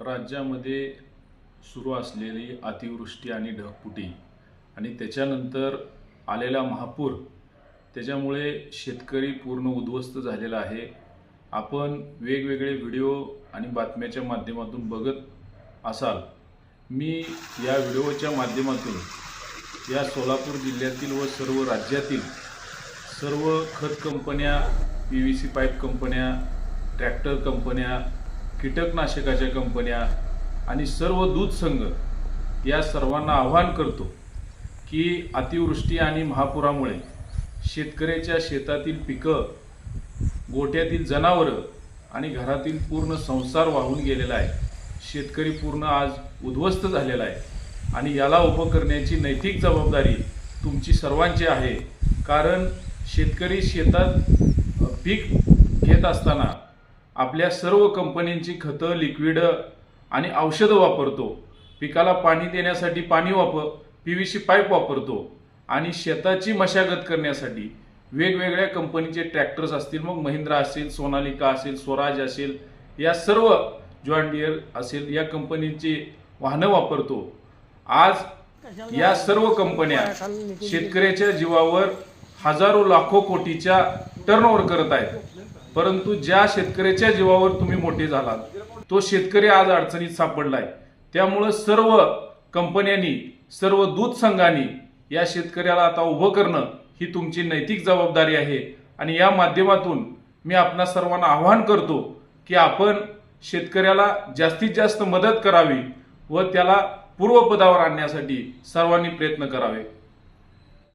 राज्यामध्ये सुरू असलेली अतिवृष्टी आणि ढगफुटी आणि त्याच्यानंतर आलेला महापूर त्याच्यामुळे शेतकरी पूर्ण उद्ध्वस्त झालेला आहे. आपण वेगवेगळे व्हिडिओ आणि बातम्याच्या माध्यमातून बघत असाल. मी या व्हिडिओच्या माध्यमातून या सोलापूर जिल्ह्यातील व सर्व राज्यातील सर्व खत कंपन्या पी व्ही सी पाईप कंपन्या ट्रॅक्टर कंपन्या कीटकनाशकाच्या कंपन्या आणि सर्व दूध संघ या सर्वांना आव्हान करतो की अतिवृष्टी आणि महापुरामुळे शेतकऱ्याच्या शेतातील पिकं गोठ्यातील जनावरं आणि घरातील पूर्ण संसार वाहून गेलेला आहे. शेतकरी पूर्ण आज उद्ध्वस्त झालेला आहे आणि याला उभं करण्याची नैतिक जबाबदारी तुमची सर्वांची आहे. कारण शेतकरी शेतात पीक घेत असताना आपल्या सर्व कंपन्यांची खतं लिक्विड आणि औषधं वापरतो. पिकाला पाणी देण्यासाठी पाणी वापर पी व्ही सी पाईप वापरतो. आणि शेताची मशागत करण्यासाठी वेगवेगळ्या कंपनीचे ट्रॅक्टर्स असतील मग महिंद्रा असेल सोनालिका असेल स्वराज असेल या सर्व जॉन असेल या कंपनीची वाहनं वापरतो. आज या सर्व कंपन्या शेतकऱ्याच्या जीवावर हजारो लाखो कोटीच्या टर्नओव्हर करत आहेत. परंतु ज्या शेतकऱ्याच्या जीवावर तुम्ही मोठे झालात तो शेतकरी आज अडचणीत सापडलाय. त्यामुळं सर्व कंपन्यांनी सर्व दूध संघांनी या शेतकऱ्याला आता उभं करणं ही तुमची नैतिक जबाबदारी आहे. आणि या माध्यमातून मी आपणा सर्वांना आवाहन करतो की आपण शेतकऱ्याला जास्तीत जास्त मदत करावी व त्याला पूर्वपदावर आणण्यासाठी सर्वांनी प्रयत्न करावे.